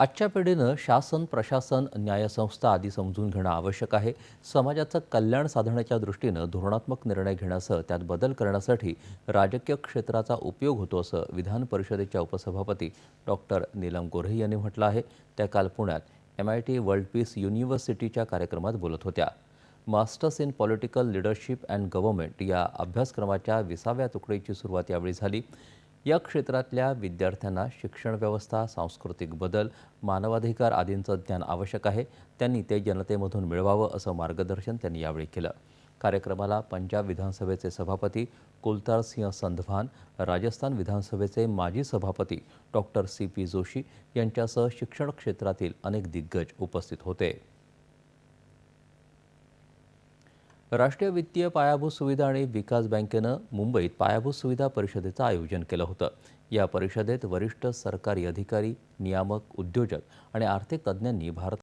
आजच्या पिढीनं शासन प्रशासन न्यायसंस्था आदी समजून घेणं आवश्यक आहे. समाजाचं कल्याण साधण्याच्या दृष्टीनं धोरणात्मक निर्णय घेण्यासह त्यात बदल करण्यासाठी राजकीय क्षेत्राचा उपयोग होतो असं विधान परिषदेच्या उपसभापती डॉक्टर नीलम गोऱ्हे यांनी म्हटलं आहे. त्या काल पुण्यात M I T world peace युनिव्हर्सिटीच्या कार्यक्रमात बोलत होत्या. Masters in political leadership and government या अभ्यासक्रमाच्या विसाव्या तुकडीची सुरुवात यावेळी झाली. या क्षेत्रातल्या विद्यार्थ्यांना शिक्षण व्यवस्था सांस्कृतिक बदल मानवाधिकार आदींचं ज्ञान आवश्यक आहे. त्यांनी ते जनतेमधून मिळवावं असं मार्गदर्शन त्यांनी यावेळी केलं. कार्यक्रमाला पंजाब विधानसभेचे सभापती कुलतार सिंह संधवान राजस्थान विधानसभेचे माजी सभापती डॉक्टर सी पी जोशी यांच्यासह शिक्षण क्षेत्रातील अनेक दिग्गज उपस्थित होते. राष्ट्रीय वित्तीय पायाभूत सुविधा आणि विकास बँकेनं मुंबईत पायाभूत सुविधा परिषदेचं आयोजन केलं होतं. या परिषदेत वरिष्ठ सरकारी अधिकारी नियामक उद्योजक आणि आर्थिक तज्ज्ञांनी भारत